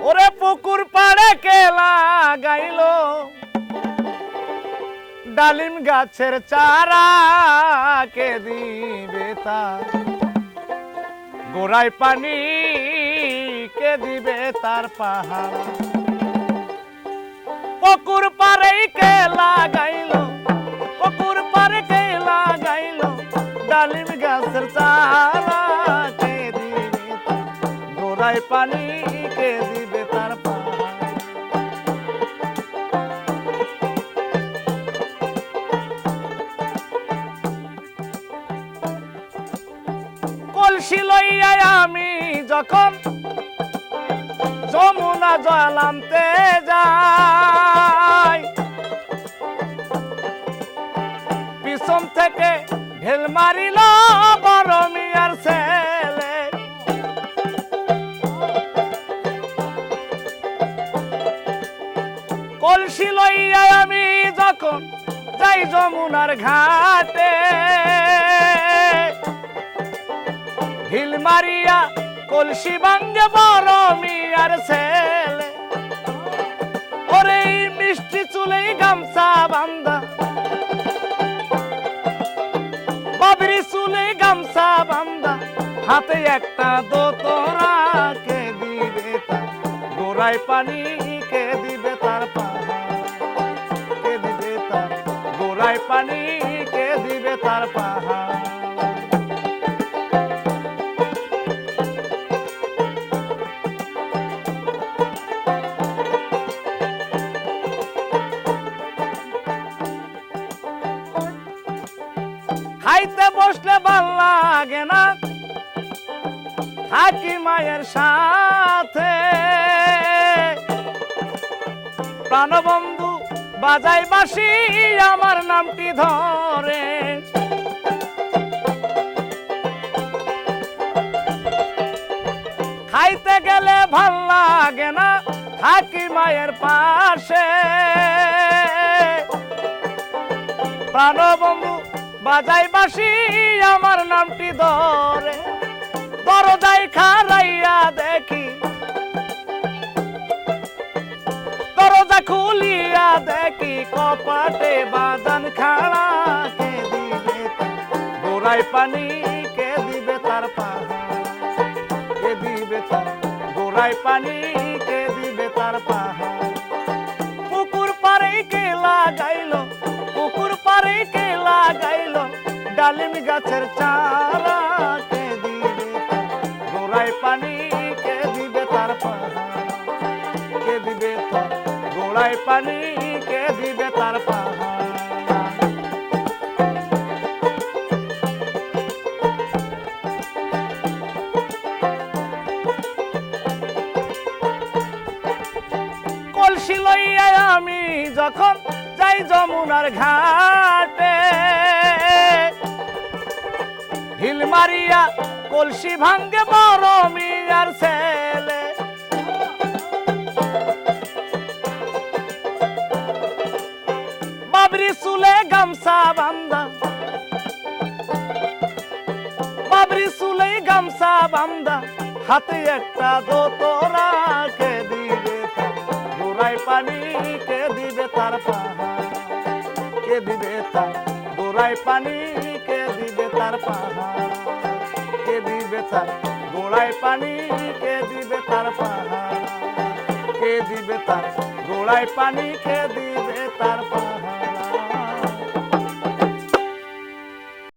ওরে পুকুর পাড়ে কে লাগাইল ডালিম গাছের চারা কে দিবে তা? গোড়ায় পানি কে দিবে তার পাহাড়? পুকুর পাড়ে কে লাগাইল গোড়ায় পানি কে দিবে তার কলসি লইয়া আমি যখন যমুনা জলামতে যাই, পিছন থেকে ঢেল মারিল বড় মিয়ার কলসি লইয়া আমি যখন যাই যমুনার ঘাটে, ঢিল মারিয়া কলসি ভাঙ্গে বড় মিয়ার ছেলে। ওরে মিষ্টি চুলেই গামছা বান্দা বাবরি চুলে গামছা বান্দা হাতে একটা দোতরা কে দিবে গোড়ায় পানি কে দিবে গোড়ায় পানি, কে দিবে তার পাহাড়? খাইতে বসলে ভালো লাগে না, থাকি মায়ের সাথে। প্রাণবন্ধু বাজাই বাসি আমার নামটি ধরে। খাইতে গেলে ভালো লাগে না, থাকি মায়ের পাশে। প্রাণবন্ধু বাজাই বাসি আমার নামটি ধরে। দরজাই খারাইয়া দেখি খুলিয়া দেখি কপাটে বাজান খাড়া। কে দিবে গোড়ায় পানি? কে দিবে তার পাহাড় কে দিবে তার গোড়ায় পানি? কে দিবে তার পাহাড় পুকুর পারে কে লাগাইল? পুকুর পারে কে লাগাইল? ডালিম গাছের চারা পানি কে দিবে তার কলসি লইয়া আমি যখন যাই যমুনার ঘাটে হিল মারিয়া কলসি ভাঙ্গে বড় মিয়ার ছেলে গামছা বান্দা বাবরি চুলে গামছা বান্দা হাতে একটা দোতরা কে দিবে গোড়ায় পানি কে দিবে তার কে দিবে তার গোড়ায় পানি কে দিবে তার কে দিবে তার গোড়ায় পানি কে দিবে তার কে দিবে তার গোড়ায় পানি কে দিবে তার পাহাড়